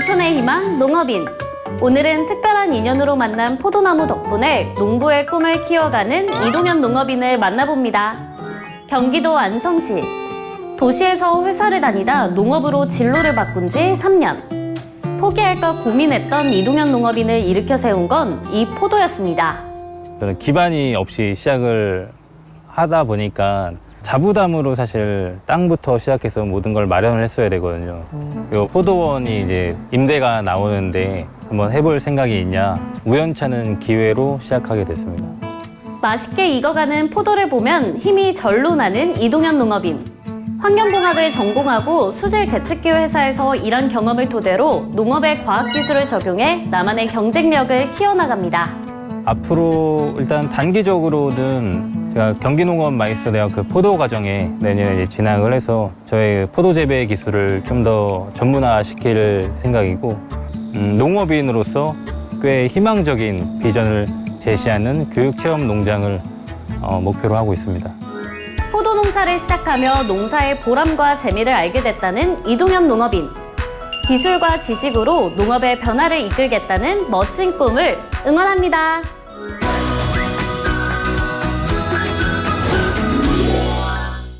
농촌의 희망 농업인. 오늘은 특별한 인연으로 만난 포도나무 덕분에 농부의 꿈을 키워가는 이동현 농업인을 만나봅니다. 경기도 안성시. 도시에서 회사를 다니다 농업으로 진로를 바꾼 지 3년. 포기할까 고민했던 이동현 농업인을 일으켜 세운 건 이 포도였습니다. 저는 기반이 없이 시작을 하다 보니까 자부담으로 사실 땅부터 시작해서 모든 걸 마련을 했어야 되거든요. 그리고 포도원이 이제 임대가 나오는데 한번 해볼 생각이 있냐 우연찮은 기회로 시작하게 됐습니다. 맛있게 익어가는 포도를 보면 힘이 절로 나는 이동현 농업인. 환경공학을 전공하고 수질 계측기 회사에서 일한 경험을 토대로 농업의 과학기술을 적용해 나만의 경쟁력을 키워나갑니다. 앞으로 일단 단기적으로는 제가 경기농업 마이스터 대학 그 포도 과정에 내년에 진학을 해서 저의 포도 재배 기술을 좀 더 전문화 시킬 생각이고 음, 농업인으로서 꽤 희망적인 비전을 제시하는 교육 체험 농장을 어, 목표로 하고 있습니다. 포도 농사를 시작하며 농사의 보람과 재미를 알게 됐다는 이동현 농업인. 기술과 지식으로 농업의 변화를 이끌겠다는 멋진 꿈을 응원합니다.